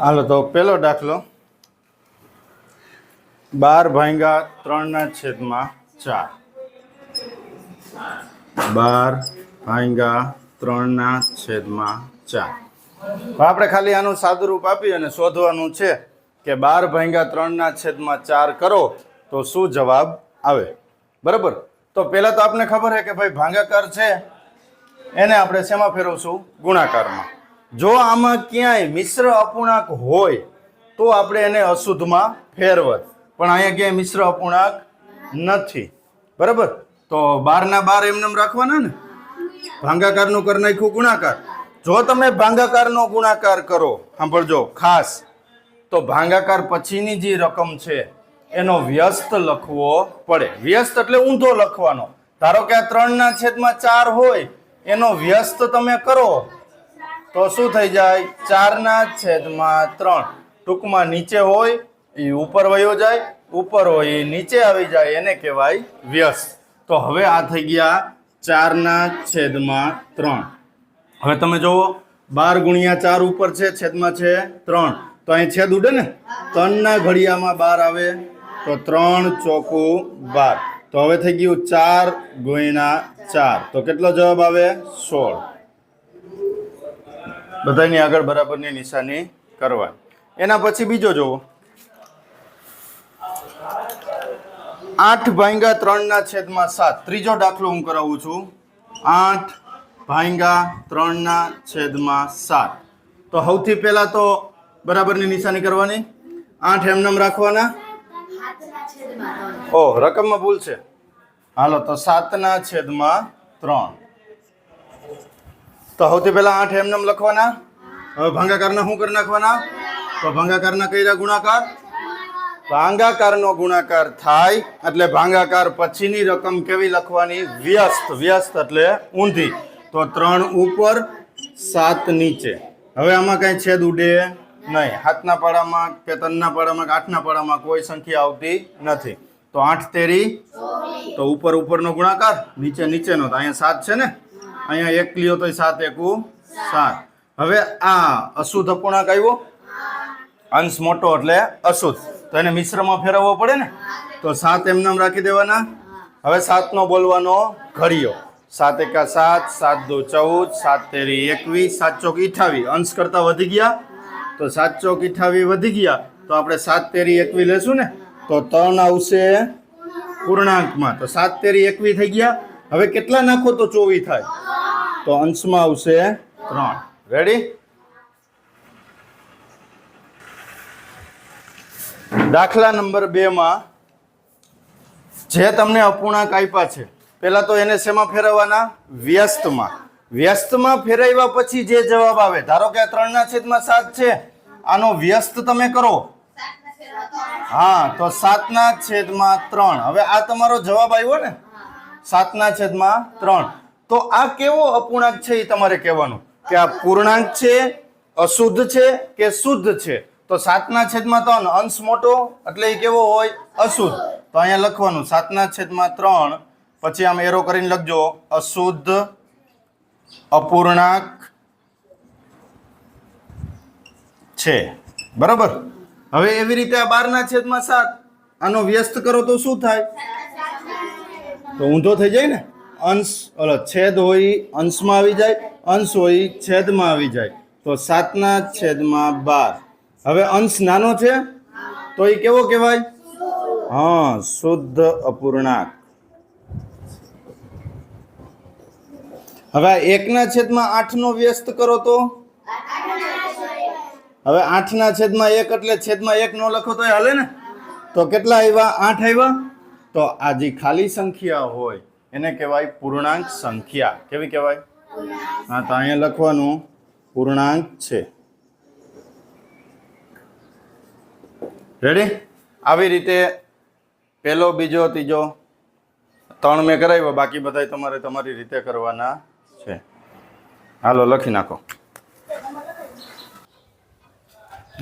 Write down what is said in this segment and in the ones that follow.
હાલો, તો પેલો દાખલો. બાર ભાંગા ત્રણના છેદમાં ચાર. બાર ભાંગા ત્રણના છેદમાં ચાર. આપણે ખાલી આનું સાદુરૂપ આપી અને શોધવાનું છે કે બાર ભાંગા ત્રણના છેદમાં ચાર કરો તો શું જવાબ આવે? બરાબર? તો પહેલાં તો આપને ખબર છે કે ભાઈ ભાંગાકાર છે, એને આપણે શેમાં ફેરવશું? ગુણાકારમાં. જો આમાં ક્યાંય મિશ્ર અપૂર્ણાંક હોય, તો આપણે એને અશુદ્ધમાં ફેરવત. પણ અહીંયા ક્યાંય મિશ્ર અપૂર્ણાંક નથી. બરાબર? તો બારના બાર એમને રાખવાના ને? ભાંગાકારનું કરી નાખ્યું ગુણાકાર. જો તમે ભાંગાકારનો ગુણાકાર કરો, સાંભળજો, ખાસ. તો ભાંગાકાર પછીની જે રકમ છે એનો વ્યસ્ત લખવો પડે. વ્યસ્ત એટલે ઊંધો લખવાનો. ધારો કે આ ત્રણના છેદમાં ચાર હોય, એનો વ્યસ્ત તમે કરો, તો શું થઈ જાય? ચારના છેદમાં ત્રણ. ટૂંકમાં નીચે હોય, એ ઉપર વયો જાય, ઉપર હોય, એ નીચે આવી જાય, એને કહેવાય વ્યસ્ત. તો હવે આ થઈ ગયા ચારના છેદમાં ત્રણ. હવે તમે જુઓ બાર ગુણ્યા ચાર ઉપર છે, છેદમાં છે ત્રણ. તો અહીં છેદ ઉડે ને? ત્રણના ઘડિયામાં બાર આવે. તો ત્રણ ચોકુ બાર. તો હવે થઈ ગયું ચાર ગુણ્યા ચાર. તો કેટલો જવાબ આવે? સોળ. બધાની આગળ બરાબરની નિશાની કરવા એના પછી બીજો જુઓ આઠ ભાંગા ત્રણના છેદમાં સાત. ત્રીજો દાખલો હું કરાવું છું. આઠ ભાંગા ત્રણના છેદમાં સાત. તો સૌથી પહેલા તો બરાબરની નિશાની કરવાની. આઠ એમનામ રાખવાના. ઓ રકમમાં ભૂલ છે. હાલો, તો સાતના છેદમાં ત્રણ. તો સૌથી પહેલા આઠ એમને લખવાના. હવે ભાંગાકારના શું કરી નાખવાના? તો ભંગાકારના કર્યા ગુણાકાર. ભાંગાકારનો ગુણાકાર થાય, એટલે ભાંગાકાર પછીની રકમ કેવી લખવાની? વ્યસ્ત વ્યસ્ત એટલે ઊંધી. તો ત્રણ ઉપર સાત નીચે. હવે આમાં કઈ છેદ ઉડે નહીં હાથના પાડામાં કે તનના પાડામાં કે આઠના પાડામાં કોઈ સંખ્યા આવતી નથી. તો આઠ તેરી તો ઉપર ઉપરનો ગુણાકાર નીચે નીચેનો. તો અહીંયા સાત છે ને? અહીંયા એક લ્યો તો સાત એકુ સાત. હવે આ અશુદ્ધ અપૂર્ણાંક આવ્યો? અંશ મોટો એટલે અશુદ્ધ. તો એને મિશ્રમાં ફેરવવો પડે ને? તો સાત એમનામ રાખી દેવાના. હવે સાતનો બોલવાનો ઘડિયો સાત એકા સાત સાત દો ચૌદ સાત તેરી એકવીસ સાત ચોક અઠાવીસ. અંશ કરતાં વધી ગયા. તો સાત ચોક અઠાવીસ વધી ગયા, તો આપણે સાત તેરી એકવી લેશું ને? તો ત્રણ આવશે પૂર્ણાંકમાં. તો સાત તેરી એકવી થઈ ગયા. હવે કેટલા નાખો તો ચોવીસ થાય? તો અંશમાં આવશે ત્રણ. રેડી દાખલા નંબર બે માં જે તમને અપૂર્ણાંક આપ્યા છે, પહેલા તો એને શેમાં ફેરવવાના? વ્યસ્તમાં. વ્યસ્તમાં ફેરવ્યા પછી જે જવાબ આવે, ધારો કે આ ત્રણના છેદમાં સાત છે, આનો વ્યસ્ત તમે કરો. હા, તો સાતના છેદમાં ત્રણ. હવે આ તમારો જવાબ આવ્યો ને? સાતના છેદમાં ત્રણ. તો આ કેવો અપૂર્ણાંક છે એ તમારે કહેવાનું? કે આ પૂર્ણાંક છે, અશુદ્ધ છે કે શુદ્ધ છે? તો સાતના છેદમાં ત્રણ, અંશ મોટો, એટલે એ કેવો હોય? અશુદ્ધ. તો અહીંયા લખવાનું, સાતના છેદમાં ત્રણ, પછી આમ એરો કરીને લખજો, અશુદ્ધ અપૂર્ણાંક છે. બરાબર? હવે એવી રીતે આ બારના છેદમાં સાત. આનો વ્યસ્ત કરો તો શું થાય? તો ઊંધો થઈ જાય ને? અંશ ઓલો છેદ હોય અંશમાં આવી જાય, અંશ હોય છેદમાં આવી જાય. તો સાતના છેદમાં બાર. હવે અંશ નાનો છે? તો એ કેવો કહેવાય? હા, શુદ્ધ અપૂર્ણાંક. હવે એકના છેદમાં આઠનો વ્યસ્ત કરો તો? હવે આઠના છેદમાં એક એટલે છેદમાં એક નો લખો તો હાલે ને? તો કેટલા આવ્યા આઠ આવ્યા તો આ જે ખાલી સંખ્યા હોય, એને કહેવાય પૂર્ણાંક સંખ્યા. કેવી કહેવાય? હા, તો અહીંયા લખવાનું પૂર્ણાંક છે. રેડી આવી રીતે પહેલો, બીજો, ત્રીજો, ત્રણ મેં કરાવ્યો, બાકી બધા તમારે તમારી રીતે કરવાના છે. હાલો, લખી નાખો.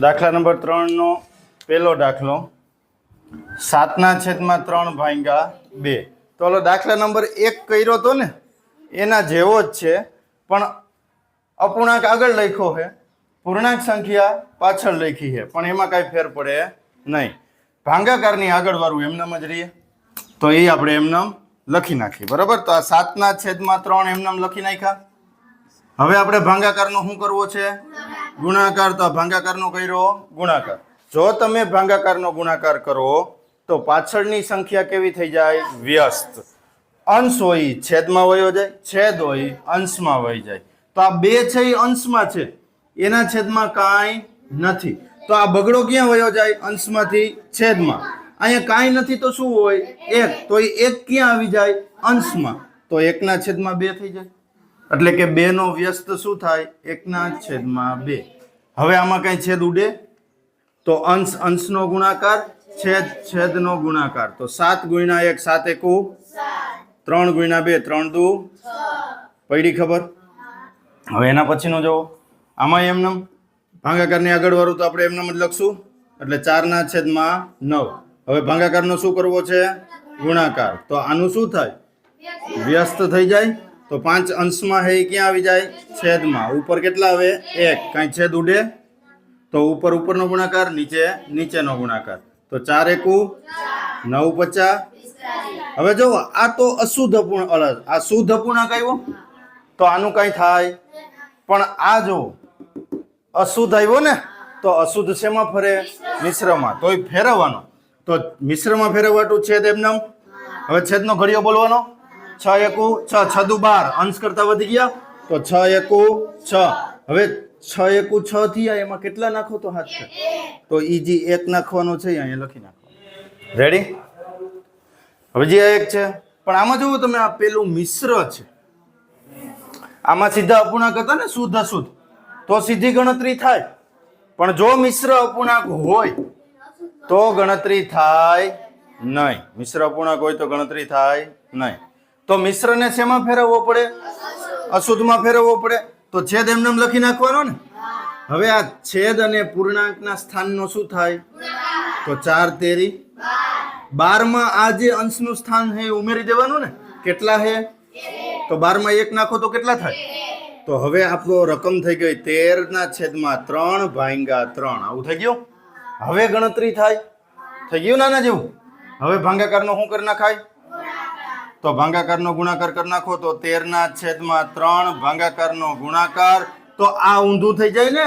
દાખલા નંબર ત્રણનો પહેલો દાખલો. સાતના છેદમાં ત્રણ ભાંગા બે. તો ઓલો દાખલા નંબર એક કર્યો તો ને, એના જેવો જ છે. પણ અપૂર્ણાંક આગળ લખ્યો છે. પૂર્ણાંક સંખ્યા પાછળ લખી છે. પણ એમાં કાંઈ ફેર પડે નહીં. ભાંગાકારની આગળવાળું એમનામ જ રહીએ. તો એ આપણે એમનામ લખી નાખીએ બરાબર? તો આ સાતના છેદમાં ત્રણ એમને લખી નાખ્યા. હવે આપણે ભાંગાકારનો શું કરવો છે? ગુણાકાર. તો ભાંગાકારનો કર્યો ગુણાકાર. જો તમે ભાંગાકારનો ગુણાકાર કરો, તો પાછળની સંખ્યા કેવી થઈ જાય? વ્યસ્ત. અંશ હોય છેદમાં વયો જાય, છેદ હોય અંશમાં વહી જાય. તો આ બે છે એ અંશમાં છે. એના છેદમાં કાંઈ નથી. તો આ બગડો ક્યાં વયો જાય? અંશમાંથી છેદમાં. અહીંયા કાંઈ નથી તો શું હોય? એક. તો એ એક ક્યાં આવી જાય? અંશમાં. તો એકના છેદમાં બે થઈ જાય. એટલે કે બે નો વ્યસ્ત શું થાય? એકના છેદમાં બે. હવે આમાં કઈ છેદ ઉડે? તો અંશ અંશનો ગુણાકાર, છેદ છેદનો ગુણાકાર. તો સાત ગુણ્યા એક, સાત એકુ? ત્રણ ગુણ્યા બે, ત્રણ દુ? પડી ખબર? હવે એના પછીનો જુઓ. આમાં એમનેમ ભાંગાકારની આગળ વાળું તો આપણે એમને જ લખશું. એટલે ચારના છેદમાં નવ. હવે ભાંગાકારનો શું કરવો છે? ગુણાકાર. તો આનું શું થાય? વ્યસ્ત થઈ જાય. તો પાંચ અંશમાં હે ક્યાં આવી જાય? છેદમાં. ઉપર કેટલા આવે? એક. કાંઈ છેદ ઉડે? તો ઉપર ઉપરનો ગુણાકાર, નીચે, નીચેનો ગુણાકાર. તો ચાર એકુ? નવ પચાસ. હવે જો આ તો અશુદ્ધ પૂર્ણ અલગ. આ શુદ્ધ અપૂર્ણાંક આવ્યો? તો આનું કઈ થાય? પણ આ જો, અશુદ્ધ આવ્યો ને, તો અશુદ્ધ શેમાં ફરે? મિશ્રમાં. તોય ફેરવવાનો. તો મિશ્રમાં ફેરવવાટું છેદ એમનામ હવે છેદનો ઘડિયો બોલવાનો? છ એકુ, છ. છદુ બાર. અંશ કરતા વધી ગયા. તો છ એકુ, છ. હવે છ એકુ, છ થયા એમાં કેટલા નાખો તો હાથ છે? તો ઈ જે એક નાખવાનો છે અહીંયા લખી નાખો. રેડી હવે જે એક છે. પણ આમાં જુઓ તમે, આ પેલું મિશ્ર છે. આમાં સીધા અપૂર્ણાંક હતા ને શુદ્ધ અશુદ્ધ તો સીધી ગણતરી થાય. પણ જો મિશ્ર અપૂર્ણાંક હોય તો ગણતરી થાય નહીં. મિશ્ર અપૂર્ણાંક હોય તો ગણતરી થાય નહીં. તો મિશ્રને શેમાં ફેરવવો પડે? અશુદ્ધમાં ફેરવવો પડે? તો છેદ એમને એમ લખી નાખવાનો ને? હવે આ છેદ અને પૂર્ણાંકના સ્થાનનો શું થાય? તો ચાર તેરી. બારમાં આ જે અંશનું સ્થાન છે એ ઉમેરી દેવાનું ને? કેટલા છે? તો બારમાં એક નાખો તો કેટલા થાય? તો હવે આપણો રકમ થઈ ગઈ તેર ના છેદમાં ત્રણ ભાંગા ત્રણ. આવું થઈ ગયું? હવે ગણતરી થાય? થઈ ગયું નાના જેવું? હવે ભાંગાકારનો શું કરી નાખાય? તો ભાંગાકારનો ગુણાકાર કરી નાખો તો તેર ના છેદમાં ત્રણ, ભાંગાકારનો ગુણાકાર. તો આ ઊંધું થઈ જાય ને?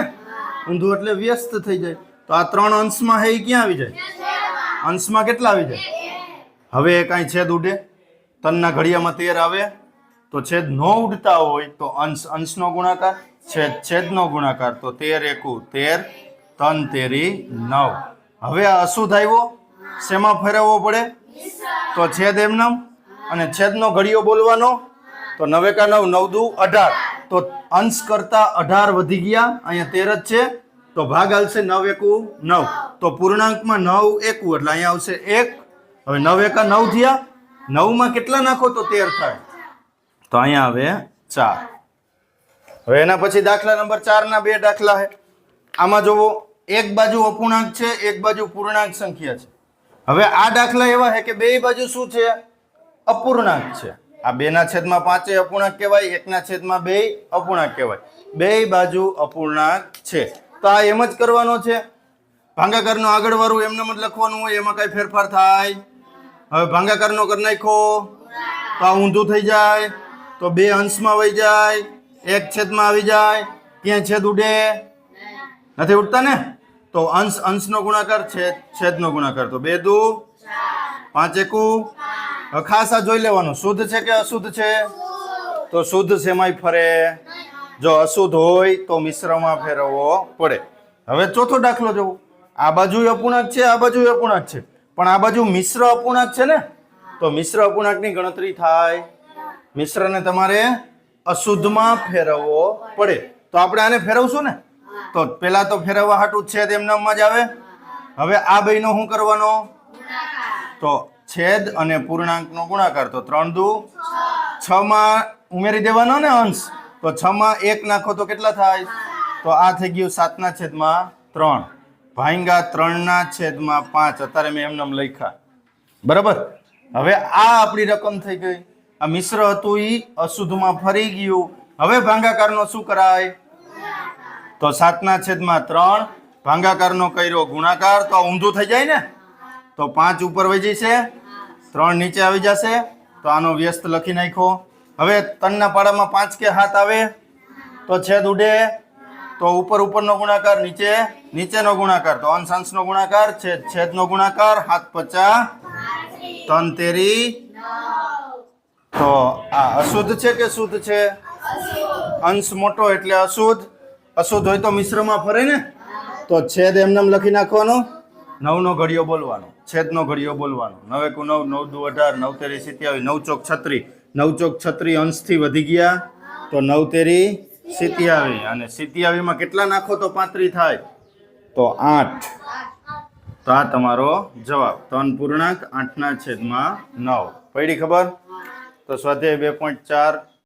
ઊંધું એટલે વ્યસ્ત થઈ જાય. તો આ ત્રણ અંશમાં હે ક્યાં આવી જાય? અંશમાં કેટલા આવી જાય? હવે કાંઈ છેદ ઉડે. તનના ઘડિયામાં તેર આવે. તો છેદ ન ઉડતા હોય તો અંશ, અંશનો ગુણાકાર, છેદ, છેદનો ગુણાકાર. તો તેર એકુ તેર. તન તેરી નવ. હવે આ અશુદ્ધ આવ્યો. શેમાં ફેરવવો પડે? તો છેદ એમનામ અને છેદનો ઘડિયો બોલવાનો. તો નવે કા નવ નવ દુ, અઢાર. તો અંશ કરતા અઢાર વધી ગયા. અહીંયા તેર જ છે. તો ભાગ આવશે નવ એકુ નવ. તો પૂર્ણાંકમાં નવ એકુ, એટલે અહીંયા આવશે એક. હવે નવ એકા નવ થયા. નવમાં કેટલા નાખો તો તેર થાય? તો અહીંયા આવે ચાર. હવે એના પછી દાખલા નંબર ચારના બે દાખલા છે આમાં જોવો, એક બાજુ અપૂર્ણાંક છે, એક બાજુ પૂર્ણાંક સંખ્યા છે. હવે આ દાખલા એવા છે કે બે બાજુ શું છે? અપૂર્ણાંક છે. આ બેના છેદમાં પાંચે અપૂર્ણાંક કહેવાય, એકના છેદમાં બે અપૂર્ણાંક કહેવાય. બે બાજુ અપૂર્ણાંક છે. તો આ એમ જ કરવાનો છે. ભાંગાકારનો આગળ વાળું એમને મત લખવાનું હોય, એમાં કઈ ફેરફાર થાય. હવે ભાંગાકારનો કરી નાખો તો આ ઊંધું થઈ જાય. તો બે અંશમાં વહી જાય. એક છેદમાં આવી જાય. ક્યાં છેદ ઉડે? નથી ઉડતા ને? તો અંશ, અંશનો ગુણાકાર, છેદ, છેદનો ગુણાકાર. તો બે દુ, પાંચ એકુ. ખાસ આ જોઈ લેવાનું. શુદ્ધ છે કે અશુદ્ધ છે? તો શુદ્ધ શેમાંય ફરે. જો અશુદ્ધ હોય તો મિશ્રમાં ફેરવવો પડે. હવે ચોથો દાખલો જોવો. આ બાજુ અપૂર્ણાંક છે, આ બાજુ અપૂર્ણાંક છે. પણ આ બાજુ મિશ્ર અપૂર્ણાંક છે ને? તો મિશ્ર અપૂર્ણાંકની ગણતરી થાય. મિશ્રને તમારે અશુદ્ધમાં ફેરવવો પડે. તો આપણે આને ફેરવશું ને? તો પેલા તો ફેરવવા હાટું છેદ એમનામાં જ આવે? હવે આ બેયનો શું કરવાનો? તો છેદ અને પૂર્ણાંકનો ગુણાકાર. તો ત્રણ દુ છ માં ઉમેરી દેવાનો ને અંશ? તો છ માં એક નાખો તો કેટલા થાય? તો આ થઈ ગયું સાતના છેદમાં ત્રણ. ભાંગા ત્રણના છેદમાં પાંચ. અત્યારે મેં એમને એમ લખ્યા. બરાબર? હવે આ આપણી રકમ થઈ ગઈ. આ મિશ્ર હતું ઈ અશુદ્ધમાં ફરી ગયું. હવે ભાંગાકારનો શું કરાય? તો સાતના છેદમાં ત્રણ ભાંગાકારનો કર્યો ગુણાકાર તો ઊંધું થઈ જાય ને? તો પાંચ ઉપર વહી જશે ત્રણ નીચે આવી જશે તો આનો વ્યસ્ત લખી નાખો હવે ત્રણના પાડામાં પાંચ કે હાથ આવે તો છેદ ઉડે તો ઉપર ઉપરનો ગુણાકાર નીચે નીચેનો ગુણાકાર તો અંશાંશનો ગુણાકાર છેદ છેદનો ગુણાકાર હાથ પચા ત્રણ તેરી તો આ અશુદ્ધ છે કે શુદ્ધ છે? અંશ મોટો એટલે અશુદ્ધ. અશુદ્ધ હોય તો મિશ્રમાં ફરે ને? તો છેદ એમને લખી નાખવાનો. નવનો ઘડિયો બોલવાનો છેદનો ઘડિયો બોલવાનો. નવે કુ નવ નવ દુ અઢાર નવ તેરી સિત્યાવીસ નવ ચોક છત્રી. નવ ચોક છત્રી અંશથી વધી ગયા તો નવ તેરી સિત્યાવી અને સિત્યાવીમાં કેટલા નાખો તો પાંત્રી થાય? તો આઠ. તો આ તમારો જવાબ ત્રણ પૂર્ણાંક આઠના છેદમાં નવ. પડી ખબર? તો સ્વાધ્યાય બે પોઈન્ટ ચાર